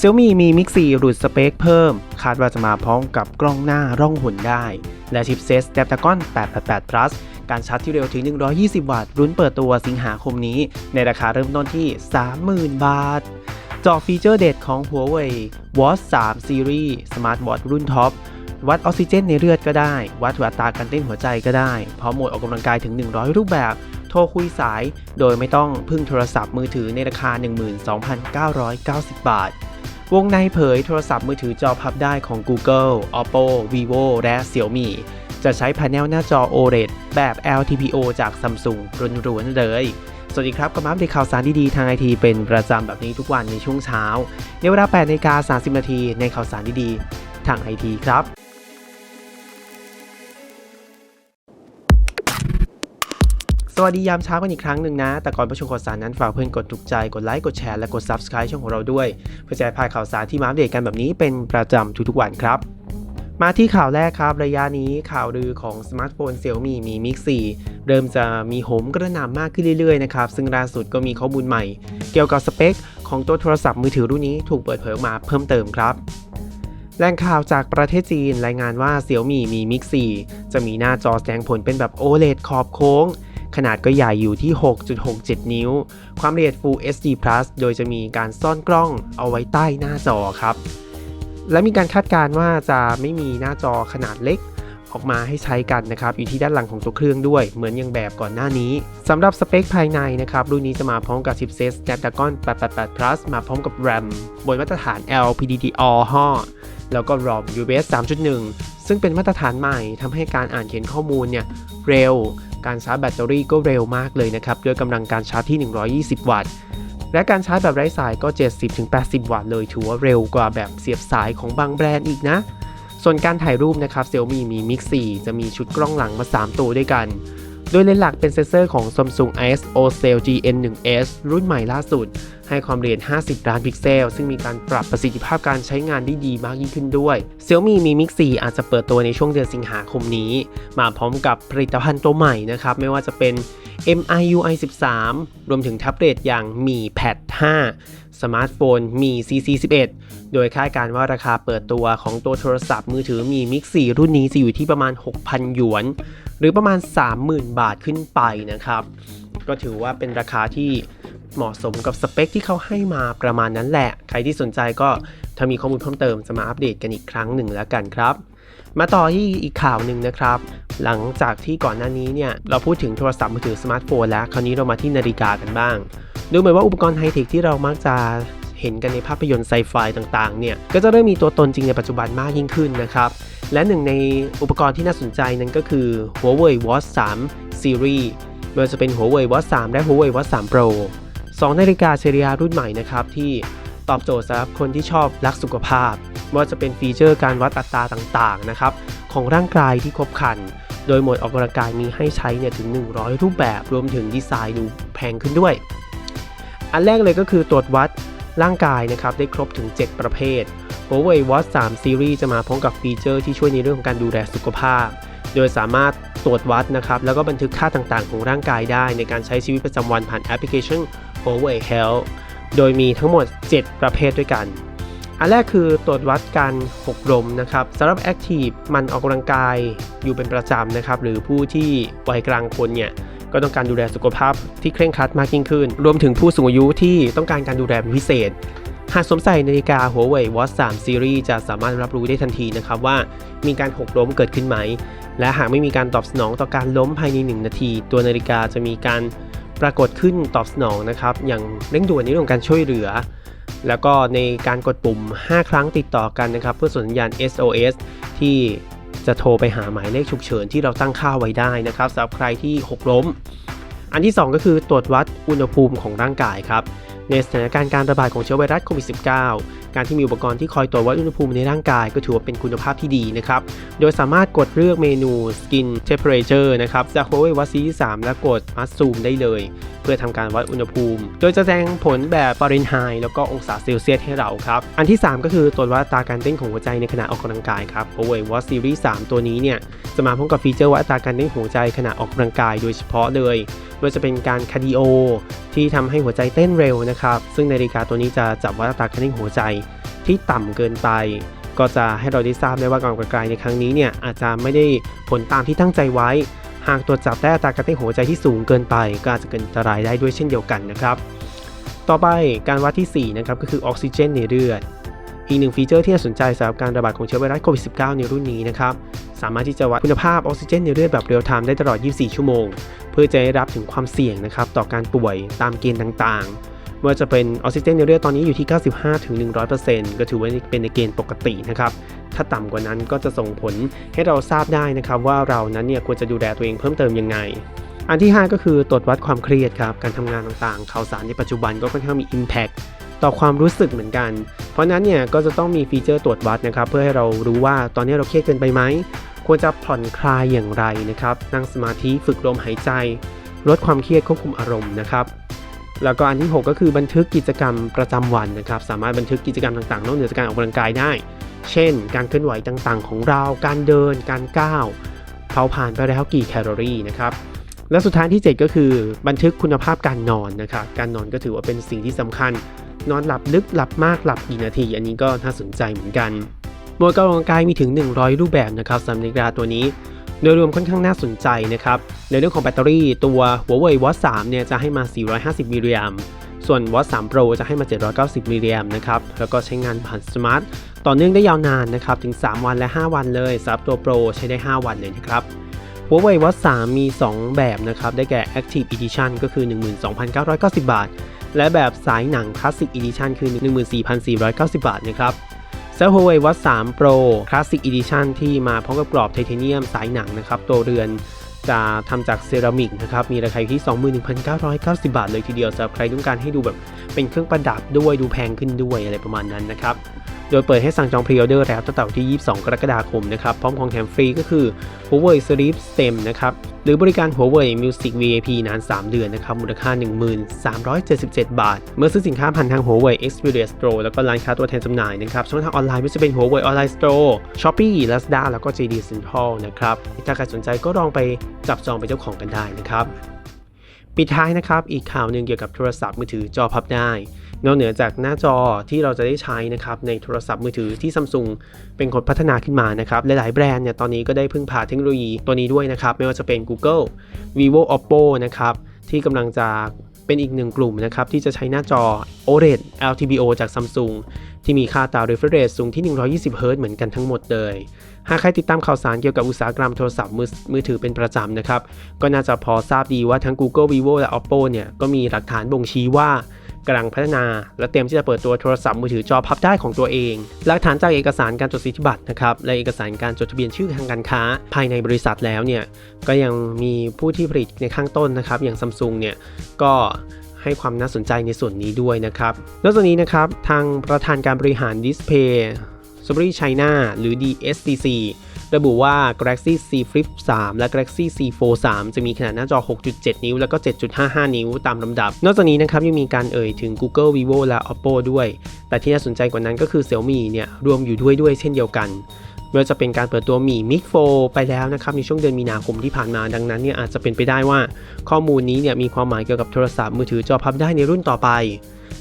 Xiaomi มี Mix 4หลุดสเปคเพิ่ม คาดว่าจะมาพร้อมกับกล้องหน้าร่องหุ่นได้ และชิปเซต Snapdragon 888 Plus การชาร์จที่เร็วถึง 120 วัตต์ รุ่นเปิดตัวสิงหาคมนี้ ในราคาเริ่มต้นที่ 30,000 บาท จอฟีเจอร์เด็ดของ Huawei Watch 3 Series Smart Watch รุ่นท็อปวัดออกซิเจนในเลือดก็ได้ วัดอัตราการเต้นหัวใจก็ได้ พร้อมโหมดออกกำลังกายถึง 100 รูปแบบ โทรคุยสาย โดยไม่ต้องพึ่งโทรศัพท์มือถือในราคา 12,990 บาท วงในเผยโทรศัพท์มือถือจอพับได้ของ Google, Oppo, Vivo และ Xiaomi จะใช้แผนลหน้าจอ OLED แบบ LTPO จาก Samsung รวนๆเลย สวัสดีครับกับมาอัปเดตข่าวสารดีๆ ทางไอทีเป็นประจำแบบนี้ทุกวันในช่วงเช้า ในเวลา8นาฬิกา30 นาทีในข่าวสารดีๆ ทางไอทีครับ สวัสดียามเช้ากันอีกครั้งหนึ่งนะ แต่ก่อนไปชมข่าวสารนั้นฝากเพื่อนกดถูกใจ กดไลค์ กดแชร์ และกด Subscribe ช่องของเราด้วย เพื่อจะพาดข่าวสารที่มาอัปเดตกันแบบนี้เป็นประจำทุกๆวันครับ มาที่ข่าวแรกครับ ระยะนี้ข่าวลือของสมาร์ทโฟน Xiaomi มี Mix 4 เริ่มจะมีโหมกระหน่ำมากขึ้นเรื่อยๆนะครับ ซึ่งล่าสุดก็มีข้อมูลใหม่ เกี่ยวกับสเปค ของตัวโทรศัพท์มือถือรุ่นนี้ถูกเปิดเผยออกมาเพิ่มเติมครับแหล่งข่าวจากประเทศจีนรายงานว่า Xiaomi มี Mix 4 จะมีหน้าจอแสดงผลเป็นแบบ OLED ขอบโค้ง ขนาดก็ใหญ่อยู่ที่ 6.67 นิ้ว ความละเอียด Full HD Plus โดยจะมีการซ่อนกล้องเอาไว้ใต้หน้าจอครับ และมีการคาดการณ์ว่าจะไม่มีหน้าจอขนาดเล็กออกมาให้ใช้กันนะครับ อยู่ที่ด้านหลังของตัวเครื่องด้วย เหมือนอย่างแบบก่อนหน้านี้สำหรับสเปคภายในนะครับ รุ่นนี้จะมาพร้อมกับชิปเซต Snapdragon 888 Plus มาพร้อมกับ RAM บนมาตรฐาน LPDDR5 แล้วก็ ROM UBS 3.1 ซึ่งเป็นมาตรฐานใหม่ทำให้การอ่านเขียนข้อมูลเนี่ยเร็ว การชาร์จแบตเตอรี่ก็เร็วมากเลยนะครับด้วยกำลังการชาร์จที่ 120 วัตต์ และการชาร์จแบบไร้สายก็ 70-80 วัตต์เลยถือว่าเร็วกว่าแบบเสียบสายของบางแบรนด์อีกนะ ส่วนการถ่ายรูปนะครับ Xiaomi มี Mix 4 จะมีชุดกล้องหลังมา 3 ตัวด้วยกัน โดยเลนส์หลักเป็นเซนเซอร์ของ Samsung ISO Cell GN1S รุ่นใหม่ล่าสุด ให้ความละเอียด 50 ล้านพิกเซล ซึ่งมีการปรับประสิทธิภาพการใช้งานได้ดีมากยิ่งขึ้นด้วย Xiaomi มี Mix 4 อาจจะเปิดตัวในช่วงเดือนสิงหาคมนี้ มาพร้อมกับผลิตภัณฑ์ตัวใหม่นะครับ ไม่ว่าจะเป็น MIUI 13 รวมถึงแท็บเล็ตอย่างมี Pad 5 สมาร์ทโฟนมี CC 11 โดยคาดการณ์ว่าราคาเปิดตัวของตัวโทรศัพท์มือถือมี Mix 4รุ่นนี้จะอยู่ที่ประมาณ 6,000 หยวน หรือประมาณ 30,000 บาทขึ้นไปนะครับ ก็ถือว่าเป็นราคาที่เหมาะสมกับสเปคที่เขาให้มาประมาณนั้นแหละ ใครที่สนใจก็ถ้ามีข้อมูลเพิ่มเติมจะมาอัปเดตกันอีกครั้งหนึ่งแล้วกันครับมาต่อที่อีกข่าวหนึ่งนะครับ หลังจากที่ก่อนหน้านี้เนี่ย เราพูดถึงโทรศัพท์มือถือสมาร์ทโฟนแล้ว คราวนี้เรามาที่นาฬิกากันบ้าง ดูเหมือนว่าอุปกรณ์ไฮเทคที่เรามักจะเห็นกันในภาพยนตร์ไซไฟต่างๆ เนี่ย ก็จะเริ่มมีตัวตนจริงในปัจจุบันมากยิ่งขึ้นนะครับ และหนึ่งในอุปกรณ์ที่น่าสนใจนั้นก็คือ Huawei Watch 3 Series ไม่ว่าจะเป็น Huawei Watch 3 และ Huawei Watch 3 Pro สองนาฬิกาเชริยารุ่นใหม่นะครับ ที่ตอบโจทย์สำหรับคนที่ชอบรักสุขภาพไม่ว่าจะเป็นฟีเจอร์การวัดอัตราต่างๆ นะครับ ของร่างกายที่ครบครัน โดยโหมดออกกำลังกายมีให้ใช้เนี่ยถึง 100 รูปแบบ รวมถึงดีไซน์ดูแพงขึ้นด้วย อันแรกเลยก็คือตรวจวัดร่างกายนะครับได้ครบถึง 7 ประเภท Huawei Watch 3 Series จะมาพร้อมกับฟีเจอร์ที่ช่วยในเรื่องของการดูแลสุขภาพ โดยสามารถตรวจวัดนะครับแล้วก็บันทึกค่าต่างๆ ของร่างกายได้ในการใช้ชีวิตประจำวันผ่านแอปพลิเคชัน Huawei Health โดยมีทั้งหมด 7 ประเภทด้วยกัน อันแรกคือตรวจวัดการหกลมนะครับสำหรับ Active มันออกกำลังกายอยู่เป็นประจำนะครับหรือผู้ที่วัยกลางคนเนี่ย ก็ต้องการดูแลสุขภาพที่เคร่งครัดมากยิ่งขึ้น รวมถึงผู้สูงอายุที่ต้องการการดูแลเป็นพิเศษ หากสวมใส่นาฬิกา Huawei Watch 3 Series จะสามารถรับรู้ได้ทันทีนะครับว่ามีการหกล้มเกิดขึ้นไหม และหากไม่มีการตอบสนองต่อการล้มภายใน 1 นาที ตัวนาฬิกาจะมีการปรากฏขึ้นตอบสนองนะครับอย่างเร่งด่วนในเรื่องของการช่วยเหลือ แล้วก็ในการกดปุ่ม 5 ครั้งติดต่อกันนะครับเพื่อส่งสัญญาณ SOS ที่ จะโทรไปหาหมายเลขฉุกเฉินที่เราตั้งค่าไว้ได้นะครับสำหรับใครที่หกล้ม อันที่ 2 ก็คือตรวจวัดอุณหภูมิของร่างกายครับในสถานการณ์การระบาดของเชื้อไวรัสโควิด -19 การที่มีอุปกรณ์ที่คอยตรวจวัดอุณหภูมิในร่างกาย ก็ถือว่าเป็นคุณภาพที่ดีนะครับ โดยสามารถกดเลือกเมนู Skin Temperature นะครับจาก Huawei Watch Series 3และกด Must Zoom ได้เลย เพื่อทำการวัดอุณหภูมิ โดยจะแสดงผลแบบฟาเรนไฮต์แล้วก็องศาเซลเซียสให้เราครับ อันที่ 3 ก็คือตรวจวัดอัตราการเต้นของหัวใจในขณะออกกำลังกายครับ Huawei Watch Series 3 ตัวนี้เนี่ยจะมาพร้อมกับฟีเจอร์วัดอัตราการเต้นหัวใจขณะออกกำลังกาย โดยเฉพาะเลยว่าจะเป็นการคาร์ดิโอที่ทำให้หัวใจเต้นเร็วนะครับ ซึ่งนาฬิกาตัวนี้จะจับวัดอัตราการเต้นหัวใจที่ต่ำเกินไป ก็จะให้เราได้ทราบได้ว่าการออกกำลังกายในครั้งนี้เนี่ยอาจจะไม่ได้ผลตามที่ตั้งใจไว้ หากตรวจจับได้อัตราการเต้นหัวใจที่สูงเกินไปก็อาจจะเกิดอันตรายได้ด้วยเช่นเดียวกันนะครับ ต่อไปการวัดที่4นะครับก็คือออกซิเจนในเลือดอีกหนึ่งฟีเจอร์ที่น่าสนใจสำหรับการระบาดของเชื้อไวรัสโควิด -19 ในรุ่นนี้นะครับ สามารถที่จะวัดคุณภาพออกซิเจนในเลือดแบบเรียลไทม์ได้ตลอด 24 ชั่วโมง เพื่อจะได้รับถึงความเสี่ยงนะครับต่อการป่วยตามเกณฑ์ต่างๆ ว่าจะเป็นออกซิเจนในเลือดตอนนี้อยู่ที่ 95-100%ก็ถือว่าเป็นในเกณฑ์ปกตินะครับ ถ้าต่ำกว่านั้นก็จะส่งผลให้เราทราบได้นะครับว่าเรานั้นเนี่ยควรจะดูแลตัวเองเพิ่มเติมยังไง อันที่ 5 ก็คือตรวจวัดความเครียดครับ การทำงานต่างๆ ข่าวสารในปัจจุบันก็ค่อนข้างมี Impact ต่อความรู้สึกเหมือนกัน เพราะฉะนั้นเนี่ยก็จะต้องมีฟีเจอร์ตรวจวัดนะครับเพื่อให้เรารู้ว่าตอนนี้เราเครียดเกินไปไหม ควรจะผ่อนคลายอย่างไรนะครับ นั่งสมาธิฝึกลมหายใจ ลดความเครียดควบคุมอารมณ์นะครับ แล้วก็อันที่ 6 ก็คือบันทึกกิจกรรมประจำวันนะครับ สามารถบันทึกกิจกรรมต่างๆนอกเหนือจากการออกกำลังกายได้ เช่น การเคลื่อนไหวต่างๆ ของเรา การเดิน การก้าวเผาผ่านไปแล้วกี่แคลอรี่นะครับ และสุดท้ายที่ 7 ก็คือบันทึกคุณภาพการนอนนะครับ การนอนก็ถือว่าเป็นสิ่งที่สำคัญ นอนหลับลึกหลับมากหลับกี่นาที อันนี้ก็น่าสนใจเหมือนกันโมดการออกกำลังกายมีถึง 100 รูปแบบนะครับสำหรับนาฬิกาตัวนี้ โดยรวมค่อนข้างน่าสนใจนะครับ ในเรื่องของแบตเตอรี่ตัว Huawei Watch 3เนี่ยจะให้มา 450 มิลลิแอมส่วน Watch 3 Pro จะให้มา 790 มิลลิแอมนะครับ แล้วก็ใช้งานผ่านสมาร์ทต่อเนื่องได้ยาวนานนะครับ ถึง 3 วันและ 5 วันเลยสำหรับตัว Pro ใช้ได้ 5 วันเลยนะครับ Huawei Watch 3 มี 2 แบบนะครับ ได้แก่ Active Edition ก็คือ 12,990 บาท และแบบสายหนัง Classic Edition คือ 14,490 บาทนะครับ s a Huawei Watch 3 Pro Classic Edition ที่มาพร้อมกับกรอบไทเทเนียมสายหนังนะครับ ตัวเรือนจะทำจากเซรามิกนะครับ มีราคาอยู่ที่ 21,990 บาทเลยทีเดียวสำหรับใครต้องการให้ดูแบบเป็นเครื่องประดับด้วยดูแพงขึ้นด้วยอะไรประมาณนั้นนะครับ โดยเปิดให้สั่งจองพรีออเดอร์แล้วตั้งแต่วันที่ 22 กรกฎาคมนะครับ พร้อมของแถมฟรีก็คือ Huawei Sleep Stem นะครับ หรือบริการ Huawei Music VIP นาน 3 เดือนนะครับ มูลค่า 1377 บาท เมื่อซื้อสินค้าผ่านทาง Huawei Experience Store แล้วก็ร้านค้าตัวแทนจำหน่ายนะครับ ช่องทางออนไลน์ไม่ว่าจะเป็น Huawei Online Store Shopee Lazada แล้วก็ JD Central นะครับ ถ้าใครสนใจก็ลองไปจับจองเป็นเจ้าของกันได้นะครับ ปิดท้ายนะครับ อีกข่าวหนึ่งเกี่ยวกับโทรศัพท์มือถือจอพับได้ นอกเหนือจากหน้าจอที่เราจะได้ใช้นะครับในโทรศัพท์มือถือที่ซัมซุงเป็นคนพัฒนาขึ้นมานะครับหลายๆแบรนด์เนี่ยตอนนี้ก็ได้พึ่งพาเทคโนโลยีตัวนี้ด้วยนะครับไม่ว่าจะเป็น Google Vivo Oppo นะครับที่กำลังจะเป็นอีกหนึ่งกลุ่มนะครับที่จะใช้หน้าจอ OLED LTPO จาก Samsung ที่มีค่าตา refresh rate สูงที่ 120 Hz เหมือนกันทั้งหมดเลย หากใครติดตามข่าวสารเกี่ยวกับอุตสาหกรรมโทรศัพท์มือมือถือเป็นประจำนะครับ ก็น่าจะพอทราบดีว่าทั้ง Google Vivo และ Oppo เนี่ยก็มีหลักฐานบ่งชี้ว่า กำลังพัฒนา และเตรียมที่จะเปิดตัวโทรศัพท์มือถือจอพับได้ของตัวเอง หลักฐานจากเอกสารการจดสิทธิบัตรนะครับและเอกสารการจดทะเบียนชื่อทางการค้า ภายในบริษัทแล้วเนี่ยก็ยังมีผู้ที่ผลิตในข้างต้นนะครับ อย่างซัมซุงเนี่ยก็ให้ความน่าสนใจในส่วนนี้ด้วยนะครับนอกจากนี้นะครับทางประธานการบริหารดิสเพย์ s u b r i China หรือ DSCC ระบุว่า Galaxy Z Flip 3 และ Galaxy Z Fold 3 จะมีขนาดหน้าจอ 6.7 นิ้ว แล้วก็ 7.55 นิ้วตามลำดับ นอกจากนี้นะครับยังมีการเอ่ยถึง Google Vivo และ Oppo ด้วย แต่ที่น่าสนใจกว่านั้นก็คือ Xiaomi เนี่ยรวมอยู่ด้วยด้วยเช่นเดียวกันไม่ว่าจะเป็นการเปิดตัวมี Mix 4ไปแล้วนะครับในช่วงเดือนมีนาคมที่ผ่านมาดังนั้นเนี่ยอาจจะเป็นไปได้ว่า ข้อมูลนี้เนี่ยมีความหมายเกี่ยวกับโทรศัพท์มือถือจอพับได้ในรุ่นต่อไป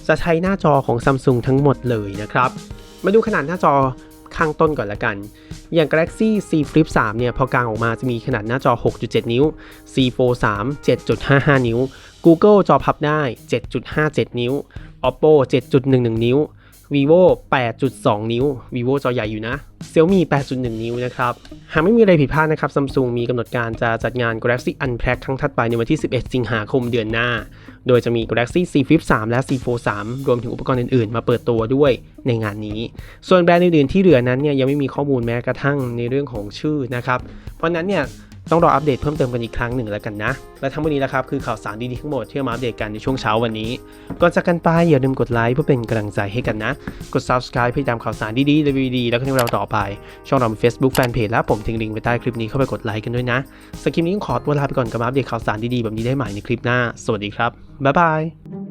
จะใช้หน้าจอของ Samsung ทั้งหมดเลยนะครับ มาดูขนาดหน้าจอข้างต้นก่อนละกัน อย่าง Galaxy Z Flip 3 เนี่ย พอกางออกมาจะมีขนาดหน้าจอ 6.7 นิ้ว Z Fold 3 7.55 นิ้ว Google จอพับได้ 7.57 นิ้ว Oppo 7.11 นิ้ว vivo 8.2 นิ้ว vivo จอใหญ่อยู่นะ xiaomi 8.1 นิ้วนะครับ หากไม่มีอะไรผิดพลาดนะครับ Samsung มีกำหนดการจะจัดงาน Galaxy Unpacked ครั้งถัดไปในวันที่ 11 สิงหาคมเดือนหน้า โดยจะมี Galaxy Z Flip 3 และ Z Fold 3 รวมถึงอุปกรณ์อื่นๆ มาเปิดตัวด้วยในงานนี้ ส่วนแบรนด์อื่นๆที่เหลือนั้นเนี่ยยังไม่มีข้อมูลแม้กระทั่งในเรื่องของชื่อนะครับ เพราะนั้นเนี่ย ต้องรออัปเดตเพิ่มเติมกันอีกครั้งหนึ่งแล้วกันนะ และทั้งหมดนี้นะครับคือข่าวสารดีๆทั้งหมดที่เอามาอัปเดตกันในช่วงเช้าวันนี้ ก่อนจากกันไปอย่าลืมกดไลค์เพื่อเป็นกำลังใจให้กันนะ กด subscribe เพื่อตามข่าวสารดีๆรีวิวดีๆแล้วก็ที่เราต่อไป ช่องเรามี Facebook Fanpage และผมทิ้งลิงก์ไว้ใต้คลิปนี้เข้าไปกดไลค์กันด้วยนะสำหรับคลิปนี้ขอตัวลาไปก่อนกับมาอัปเดตข่าวสารดีๆแบบนี้ได้ใหม่ในคลิปหน้า สวัสดีครับบ๊ายบาย